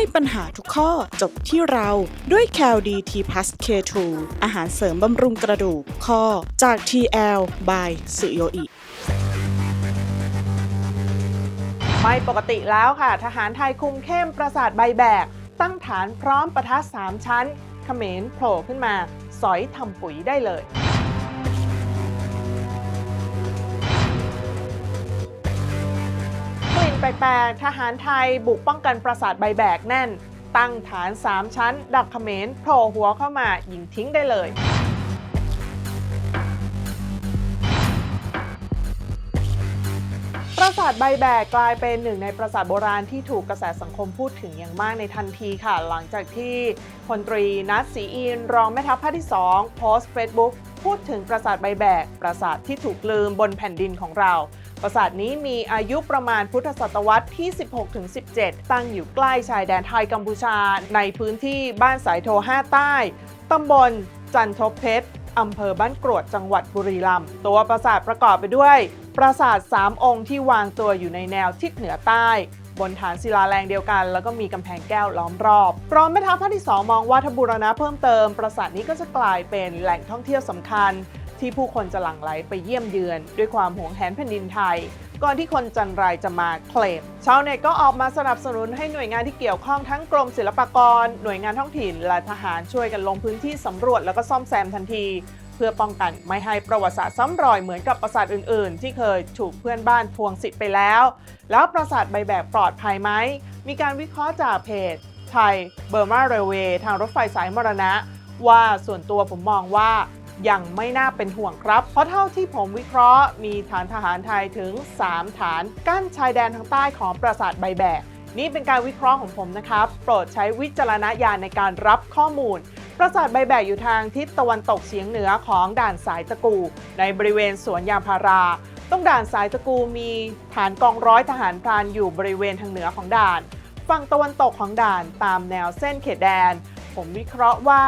ให้ปัญหาทุกข้อจบที่เราด้วย c a l d t p l u s K2 อาหารเสริมบำรุงกระดูกข้อจาก TL by สุโยอิไม่ปกติแล้วค่ะ ทหารไทยคุมเข้มปราสาทใบแบก ตั้งฐานพร้อมประทัดสามชั้น เขมรโผล่ขึ้นมา สอยทำปุ๋ยได้เลย กลิ่นแปลกๆทหารไทยบุกป้องกันปราสาทใบแบกแน่น ตั้งฐาน 3 ชั้น ดักเขมรโผล่หัวเข้ามายิงทิ้งได้เลย ปราสาทใบแบกกลายเป็นหนึ่งในปราสาทโบราณที่ถูกกระแสสังคมพูดถึงอย่างมากในทันทีค่ะ หลังจากที่พลตรีนัทศรีอินทร์รองแม่ทัพภาคที่ 2 โพสต์เฟซบุ๊กพูดถึงปราสาทใบแบก ปราสาทที่ถูกลืมบนแผ่นดินของเรา ปราสาทนี้มีอายุประมาณพุทธศตวรรษที่ 16-17 ตั้งอยู่ใกล้ชายแดนไทยกัมพูชา ในพื้นที่บ้านสายโท5ใต้ ตำบลจันทบเพชรอำเภอบ้านกรวดจังหวัดบุรีรัมย์ ตัวปราสาทประกอบไปด้วย ปราสาท 3 องค์ที่วางตัวอยู่ในแนวทิศเหนือใต้ บนฐานศิลาแรงเดียวกัน แล้วก็มีกำแพงแก้วล้อมรอบรองแม่ทัพภาคที่ 2 มองว่าถ้าบูรณะเพิ่มเติม ปราสาทนี้ก็จะกลายเป็นแหล่งท่องเที่ยวสำคัญ ที่ผู้คนจะหลั่งไหลไปเยี่ยมเยือน ด้วยความหวงแหนแผ่นดินไทย ก่อนที่คนจันไรจะมาเคลมชาวเน็ตก็ออกมาสนับสนุนให้หน่วยงานที่เกี่ยวข้องทั้งกรมศิลปากร หน่วยงานท้องถิ่นและทหารช่วยกันลงพื้นที่สำรวจแล้วก็ซ่อมแซมทันที เพื่อป้องกันไม่ให้ประวัติศาสตร์ซ้ำรอยเหมือนกับปราสาทอื่น ๆ ที่เคยถูกเพื่อนบ้านทวงสิทธิ์ไปแล้ว แล้วปราสาทใบแบกปลอดภัยไหมมีการวิเคราะห์จากเพจไทยเบอร์มาเรเวย์ทางรถไฟสายมรณะ ว่าส่วนตัวผมมองว่า ยังไม่น่าเป็นห่วงครับ เพราะเท่าที่ผมวิเคราะห์ มีฐานทหารไทยถึง 3 ฐาน กั้นชายแดนทางใต้ของปราสาทใบแบก นี่เป็นการวิเคราะห์ของผมนะครับ โปรดใช้วิจารณญาณในการรับข้อมูลปราสาทใบแบกอยู่ทางทิศตะวันตกเฉียงเหนือของด่านสายตะกู ในบริเวณสวนยางพาราต้องด่านสายตะกูมีฐานกองร้อยทหารพรานอยู่บริเวณทางเหนือของด่าน ฝั่งตะวันตกของด่านตามแนวเส้นเขตแดน ผมวิเคราะห์ว่า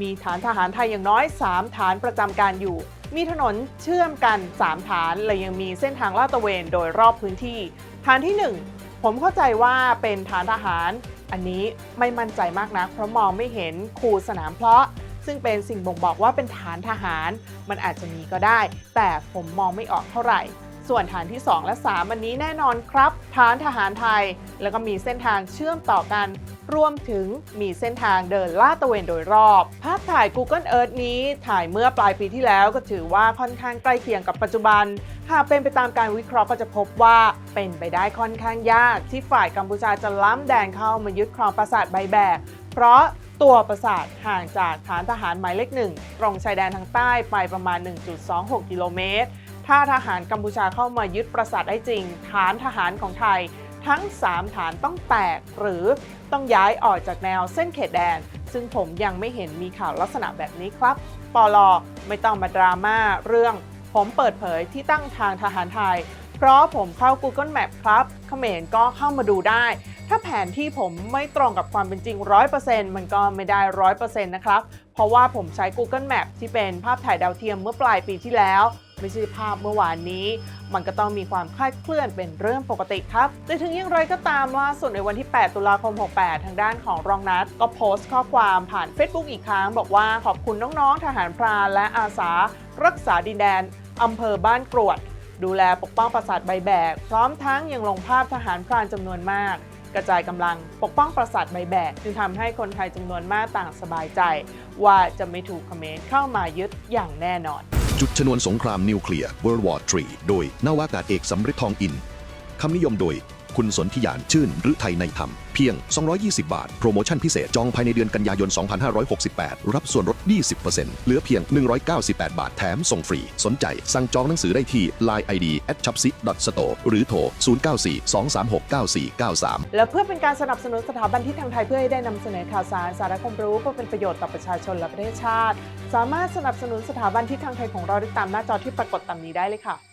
มีฐานทหารไทยอย่างน้อย 3 ฐานประจำการอยู่ มีถนนเชื่อมกัน 3 ฐาน และยังมีเส้นทางลาดตระเวนโดยรอบพื้นที่ ฐานที่ 1 ผมเข้าใจว่าเป็นฐานทหาร อันนี้ไม่มั่นใจมากนัก เพราะมองไม่เห็นคูสนามเพลาะ ซึ่งเป็นสิ่งบ่งบอกว่าเป็นฐานทหาร มันอาจจะมีก็ได้ แต่ผมมองไม่ออกเท่าไหร่ ส่วนฐานที่ 2 และ3อันนี้แน่นอนครับ ฐานทหารไทย แล้วก็มีเส้นทางเชื่อมต่อกัน รวมถึงมีเส้นทางเดินลาดตระเวนโดยรอบ ภาพถ่าย Google Earth นี้ถ่ายเมื่อปลายปีที่แล้วก็ถือว่าค่อนข้างใกล้เคียงกับปัจจุบัน หากเป็นไปตามการวิเคราะห์ก็จะพบว่าเป็นไปได้ค่อนข้างยาก ที่ฝ่ายกัมพูชาจะล้ำแดนเข้ามายึดครองปราสาทใบแบก เพราะตัวปราสาทห่างจากฐานทหารหมายเลขหนึ่งตรงชายแดนทางใต้ไปประมาณ 1.26 กิโลเมตร ถ้าทหารกัมพูชาเข้ามายึดปราสาทได้จริง ฐานทหารของไทย ทั้ง 3 ฐานต้องแตกหรือต้องย้ายออกจากแนวเส้นเขตแดน ซึ่งผมยังไม่เห็นมีข่าวลักษณะแบบนี้ครับปลอไม่ต้องมาดราม่าเรื่อง ผมเปิดเผยที่ตั้งทางทหารไทย เพราะผมเข้า Google Map ครับเขมรก็เข้ามาดูได้ ถ้าแผนที่ผมไม่ตรงกับความเป็นจริง 100%มันก็ไม่ได้ 100%นะครับ เพราะว่าผมใช้ Google Map ที่เป็นภาพถ่ายดาวเทียมเมื่อปลายปีที่แล้ว ไม่ใช่ภาพเมื่อวานนี้ มันก็ต้องมีความคลาดเคลื่อนเป็นเรื่องปกติครับ แต่ถึงอย่างไรก็ตามล่าสุดในวันที่ 8 ตุลาคม 68 ทางด้านของรองนัทก็โพสต์ข้อความผ่าน Facebook อีกครั้ง บอกว่าขอบคุณน้องๆ ทหารพรานและอาสา รักษาดินแดนอำเภอบ้านกรวด ดูแลปกป้องปราสาทใบแบก พร้อมทั้งยังลงภาพทหารพรานจำนวนมากกระจายกำลังปกป้องปราสาทใบแบกจึงทำให้คนไทยจำนวนมากต่างสบายใจ ว่าจะไม่ถูกเขมรเข้ามายึดอย่างแน่นอน จุดชนวนสงครามนิวเคลียร์ World War 3 โดยนาวากาศเอกสำริดทองอิน คำนิยมโดย คุณสนธิยานชื่นหรือไทยในธรรม เพียง 220 บาท โปรโมชั่นพิเศษจองภายในเดือนกันยายน 2568 รับส่วนลด 20%เหลือเพียง 198 บาทแถมส่งฟรี สนใจ สั่งจองหนังสือได้ที่ Line ID at c h a p s i store หรือโทร 0942369493 และเพื่อเป็นการสนับสนุนสถาบันที่ทางไทยเพื่อให้ได้นำเสนอข่าวสารสาระความรู้เพื่อเป็นประโยชน์ต่อประชาชนและประเทศชาติ สามารถสนับสนุนสถาบันที่ทางไทยของเราได้ตามหน้าจอที่ปรากฏตามนี้ได้เลยค่ะ